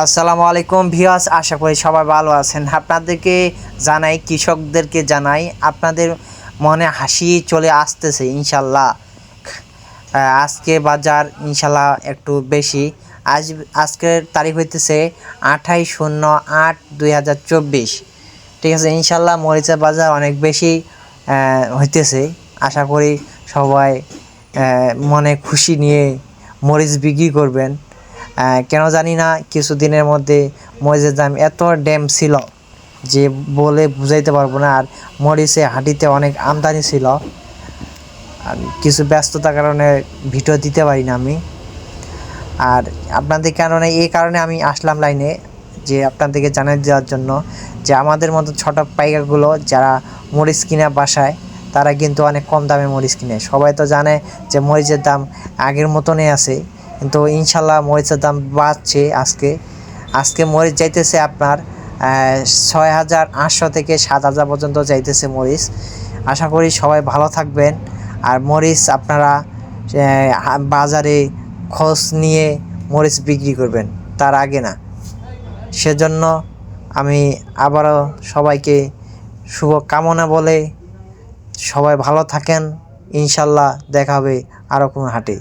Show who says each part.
Speaker 1: আসসালামু আলাইকুম ভিউয়ার্স, আশা করি সবাই ভালো আছেন। আপনাদেরকে জানাই, কৃষকদেরকে জানাই, আপনাদের মনে হাসি চলে আসতেছে ইনশাল্লাহ। আজকে বাজার ইনশাল্লাহ একটু বেশি। আজ, আজকের তারিখ হইতেছে আঠাইশ শূন্য আট দুই হাজার চব্বিশ। ঠিক আছে, ইনশাল্লাহ মরিচের বাজার অনেক বেশি হইতেছে। আশা করি সবাই মনে খুশি নিয়ে মরিচ বিক্রি করবেন। কেন জানি না, কিছুদিনের মধ্যে মরিচের দাম এত ড্যাম ছিল যে বলে বুঝাইতে পারব না। আর মরিচে হাঁটিতে অনেক আমদানি ছিল। কিছু ব্যস্ততার কারণে ভিডিও দিতে পারি না আমি। আর আপনাদের কারণে, এই কারণে আমি আসলাম লাইনে যে আপনাদেরকে জানিয়ে দেওয়ার জন্য যে আমাদের মতো ছোট পাইকারগুলো যারা মরিচ কিনে বাসায়, তারা কিন্তু অনেক কম দামে মরিচ কিনে। সবাই তো জানে যে মরিচের দাম আগের মতনই আছে। কিন্তু ইনশাল্লাহ মরিচের দাম বাড়ছে আজকে। আজকে মরিচ যাইতেছে আপনার ছয় হাজার আটশো থেকে সাত হাজার পর্যন্ত যাইতেছে মরিচ। আশা করি সবাই ভালো থাকবেন। আর মরিচ আপনারা বাজারে খোঁজ নিয়ে মরিচ বিক্রি করবেন। তার আগে না। সেজন্য আমি আবারও সবাইকে শুভ কামনা বলে সবাই ভালো থাকেন। ইনশাল্লাহ দেখা হবে আরও কোনো হাটে।